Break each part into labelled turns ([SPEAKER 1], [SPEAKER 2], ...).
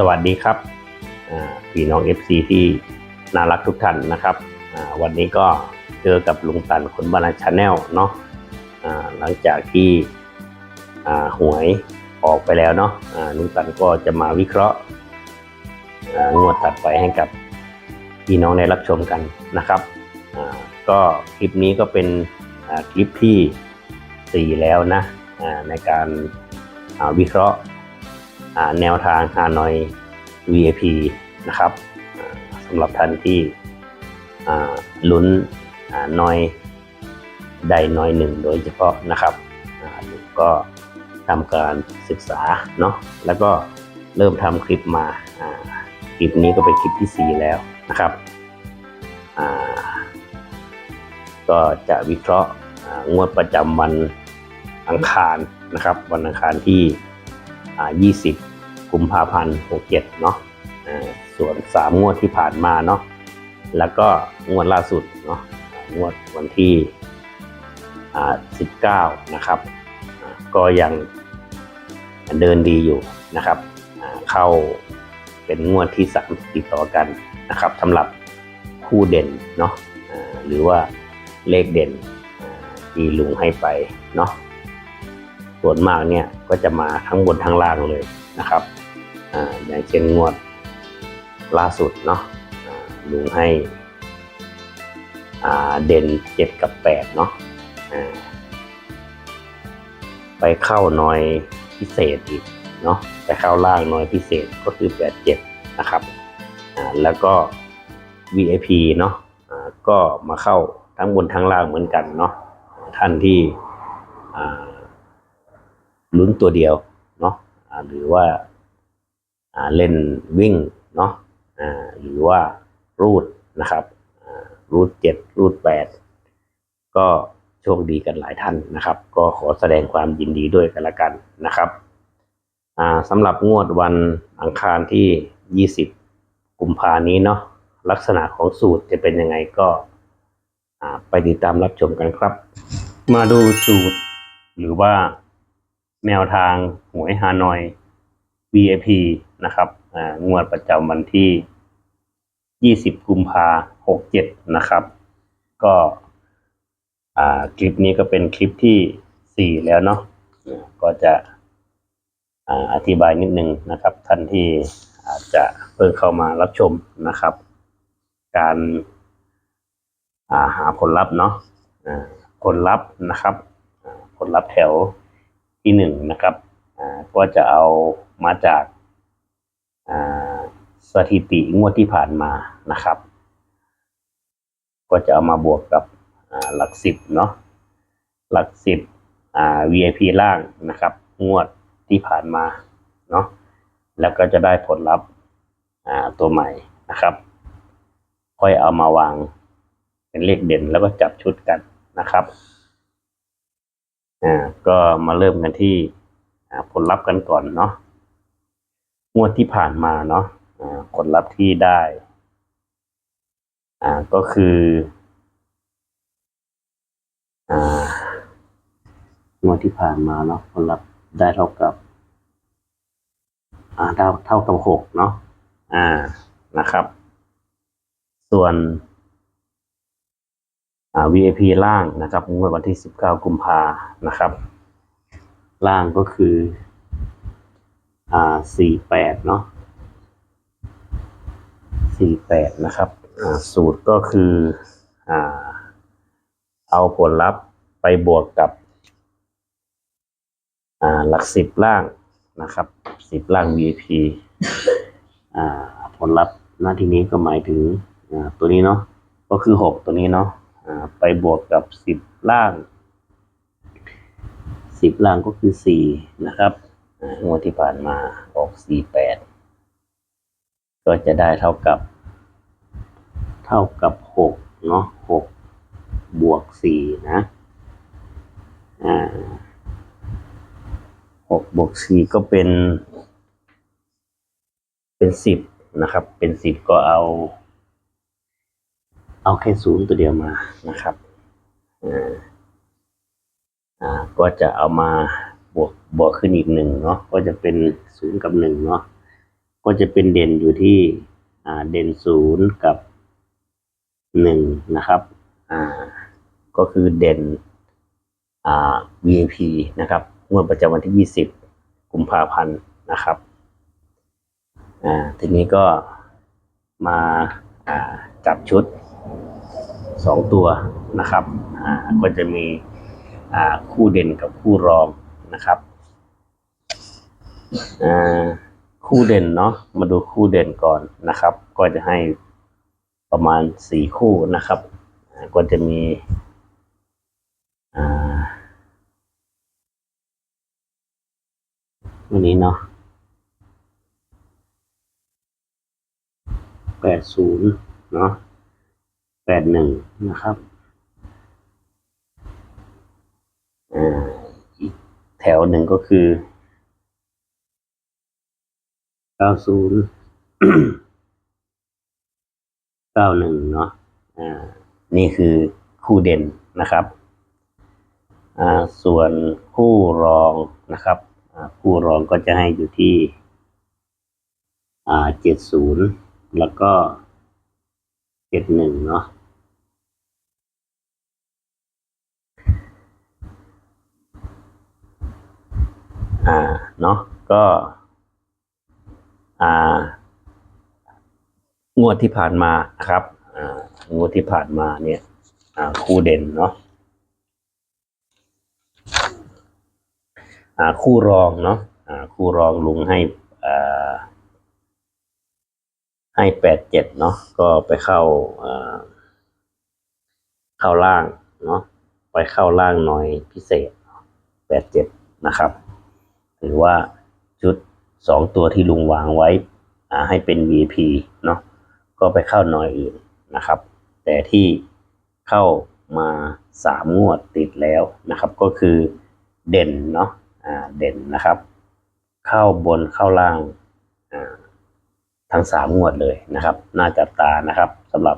[SPEAKER 1] สวัสดีครับพี่น้อง FC ที่น่ารักทุกท่านนะครับวันนี้ก็เจอกับลุงตันคนบานาชาแนลเนาะหลังจากที่หวยออกไปแล้วเนาะลุงตันก็จะมาวิเคราะห์งวดตัดไปให้กับพี่น้องได้รับชมกันนะครับก็คลิปนี้ก็เป็นคลิปที่ 4 แล้วนะในการวิเคราะห์ แนวทางฮานอย VIP นะครับสำหรับท่านที่ลุ้นอ่านอยใดนอยหนึ่งโดยเฉพาะนะครับก็ทำการศึกษาเนาะแล้วก็เริ่มทำคลิปมาคลิปนี้ก็เป็นคลิปที่ 4 แล้วนะครับก็จะวิเคราะห์งวดประจำวันอังคารนะครับ วันอังคารที่ 20 กุมภาพันธ์ 67 เนาะส่วน 3 งวดที่ผ่านมาเนาะ แล้วก็งวดล่าสุดเนาะ งวดวันที่ 19 นะครับ ก็ยังเดินดีอยู่นะครับ เข้าเป็นงวดที่ 3 ติดต่อกันนะครับสำหรับคู่เด่นเนาะหรือว่าเลขเด่นที่ลุงให้ไปเนาะ ส่วนมากเนี่ยก็จะมาทั้งบนทั้งล่างเลยนะครับออย่างเช่นงวดล่าสุดเนาะลุงให้เด่นเจ็ดกับแปดเนาะไปเข้าหน่อยพิเศษอีกเนาะไปเข้าล่างหน่อยพิเศษก็คือแปดเจ็ดนะครับแล้วก็ VIP เนาะอ่าก็มาเข้าทั้งบนทั้งล่างเหมือนกันเนาะท่านที่ ลุ้นตัวเดียวเนาะหรือว่าเล่นวิ่งเนาะหรือว่ารูดนะครับรูดเจ็ดรูดแปดก็โชคดีกันหลายท่านนะครับ ก็ขอแสดงความยินดีด้วยกันละกันนะครับสำหรับงวดวันอังคารที่ 20 กุมภานี้เนาะลักษณะของสูตรจะเป็นยังไงก็ไปติดตามรับชมกันครับ มาดูสูตรหรือว่า แนวทางหวยฮานอย VIP นะครับงวดประจำวันที่ 20 กุมภา67นะครับ ก็คลิปนี้ก็เป็นคลิปที่ 4 แล้วเนาะก็จะอธิบายนิดนึงนะครับ ท่านที่อาจจะเพิ่งเข้ามารับชมนะครับ การาหาผลลัพธ์เนาะผลลัพธ์นะครับ ผลลัพธ์แถว ที่หนึ่งนะครับก็จะเอามาจากาสถิติงวดที่ผ่านมานะครับ ก็จะเอามาบวกกับหลักสิบเนาะหลักสิบ VIP ล่างนะครับ งวดที่ผ่านมาเนาะแล้วก็จะได้ผลลัพธ์ตัวใหม่นะครับ ค่อยเอามาวางเป็นเลขเด่นแล้วก็จับชุดกันนะครับ อ่าก็มาเริ่มกันที่ผลลัพธ์กันก่อนเนาะงวดที่ผ่านมาเนาะอ่าผลลัพธ์ที่ได้ อ่าก็คืออ่างวดที่ผ่านมาเนาะผลลัพธ์ได้เท่ากับ อ่าเท่าเท่ากับหกเนาะอ่านะครับ ส่วน VIP ล่างนะครับงวดวันที่ 19 กุมภานะครับ ล่างก็คืออ่า48 เนาะ48 นะครับสูตรก็คืออ่าเอาผลลัพธ์ไปบวกกับอ่าหลักสิบล่างนะครับสิบล่าง VIP อ่าผลลัพธ์หน้าที่นี้ก็หมายถึงอ่าตัวนี้เนาะก็คือหกตัวนี้เนาะ ไปบวกกับสิบล่างสิบล่างก็คือสี่นะครับงวดที่ผ่านมาออกสี่แปดก็จะได้เท่ากับ เท่ากับหกเนาะหกบวกสี่นะอ่าหกบวกสี่ก็เป็น เป็นสิบนะครับ เป็นสิบก็เอา เอาแค่ศูนย์ตัวเดียวมานะครับอ่าก็จะเอามาบวกบวกขึ้นอีกหนึ่งเนาะก็จะเป็นศูนย์กับหนึ่งเนาะก็จะเป็นเด่นอยู่ที่อ่าเด่นศูนย์กับหนึ่งนะครับอ่าก็คือเด่นอ่า VIP นะครับงวดประจำวันที่ยี่สิบกุมภาพันธ์นะครับอ่าทีนี้ก็มาอ่าจับชุด สองตัวนะครับก็จะมีคู่เด่นกับคู่รองนะครับคู่เด่นเนาะมาดูคู่เด่นก่อนนะครับ ก็จะให้ประมาณสี่คู่นะครับ ก็จะมีอันนี้เนาะแปดศูนย์เนาะ แปดหนึ่งนะครับอ่าอีกแถวหนึ่งก็คือเก้าศูนย์เก้าหนึ่งเนาะอ่า นี่คือคู่เด่นนะครับ อ่า ส่วนคู่รองนะครับอ่าคู่รองก็จะให้อยู่ที่ อ่าเจ็ดศูนย์แล้วก็เจ็ดหนึ่งเนาะ อ่า เนาะก็อ่างวดที่ผ่านมาครับอ่างวดที่ผ่านมาเนี่ยอ่าคู่เด่นเนาะอ่าคู่รองเนาะอ่าคู่รองลุงให้อ่าให้แปดเจ็ดเนาะก็ไปเข้าอ่าเข้าล่างเนาะไปเข้าล่างหน่อยพิเศษแปดเจ็ดนะครับ หรือว่าชุดสองตัวที่ลุงวางไว้อ่าให้เป็น VIP เนาะก็ไปเข้าหน่อยอื่นนะครับ แต่ที่เข้ามาสามงวดติดแล้วนะครับ ก็คือเด่นเนาะอ่าเด่นนะครับ เข้าบนเข้าล่างอ่าทั้งสามงวดเลยนะครับ น่าจับตานะครับสำหรับ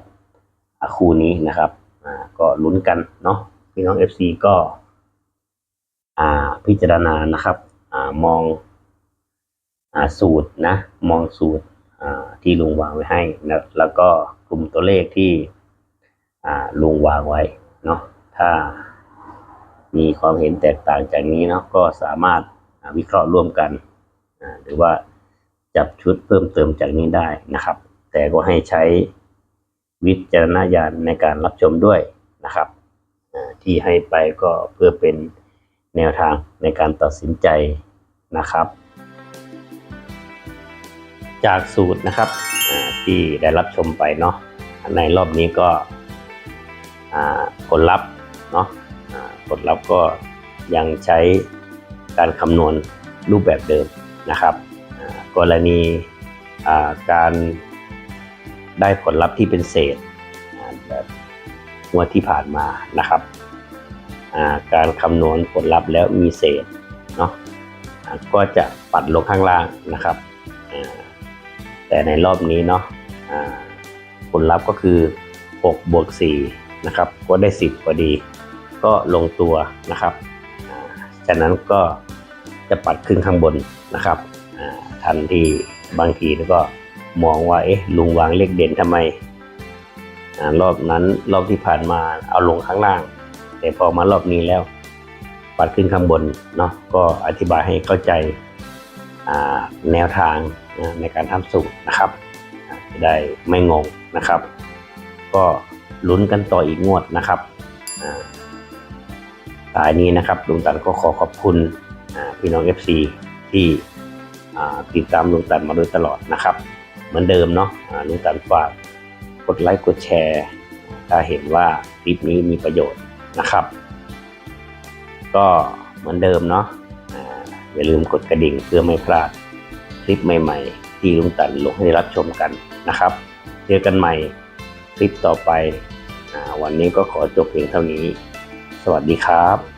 [SPEAKER 1] อคู่นี้นะครับอ่าก็ลุ้นกันเนาะพี่น้อง FC ก็อ่าพิจารณานะครับ มองอสูตรนะ มองสูตรที่ลุงวางไว้ให้นะแล้วก็กลุ่มตัวเลขที่ลุงวางไว้เนาะถ้ามีความเห็นแตกต่างจากนี้เนาะก็สามารถาวิเคราะห์ร่วมกันหรือว่าจับชุดเพิ่มเติมจากนี้ได้นะครับ แต่ก็ให้ใช้วิจารณญาณในการรับชมด้วยนะครับที่ให้ไปก็เพื่อเป็น แนวทางในการตัดสินใจนะครับ จากสูตรนะครับที่ได้รับชมไปเนาะในรอบนี้ก็ผลลัพธ์เนาะผลลัพธ์ก็ยังใช้การคำนวณรูปแบบเดิมนะครับ กรณีการได้ผลลัพธ์ที่เป็นเศษแบบงวดที่ผ่านมานะครับ การคำนวณผลลัพธ์แล้วมีเศษเนาะก็จะปัดลงข้างล่างนะครับ แต่ในรอบนี้เนาะผลลัพธ์ก็คือ6บวก4นะครับก็ได้ 10พอดี ก็ลงตัวนะครับอ่าฉะนั้นก็จะปัดขึ้นข้างบนนะครับทันทีบางทีแล้วก็มองว่าเอ๊ะลุงวางเลขเด่นทำไมอรอบนั้นรอบที่ผ่านมาเอาลงข้างล่าง แต่พอมารอบนี้แล้ว ปัดขึ้นข้างบนเนาะก็อธิบายให้เข้าใจแนวทางนะในการทำสูตรนะครับจะได้ไม่งงนะครับ ก็ลุ้นกันต่ออีกงวดนะครับอ่าสายนี้นะครับลุงตันก็ขอขอบคุณพี่น้อง FC ที่ติดตามลุงตันมาโดยตลอดนะครับ เหมือนเดิมเนาะลุงตันฝากกดไลค์กดแชร์ ถ้าเห็นว่าคลิปนี้มีประโยชน์ นะครับ ก็เหมือนเดิมเนาะอย่าลืมกดกระดิ่งเพื่อไม่พลาดคลิปใหม่ ๆ ที่ลุงตันลงให้รับชมกันนะครับ เจอกันใหม่คลิปต่อไป วันนี้ก็ขอจบเพียงเท่านี้ สวัสดีครับ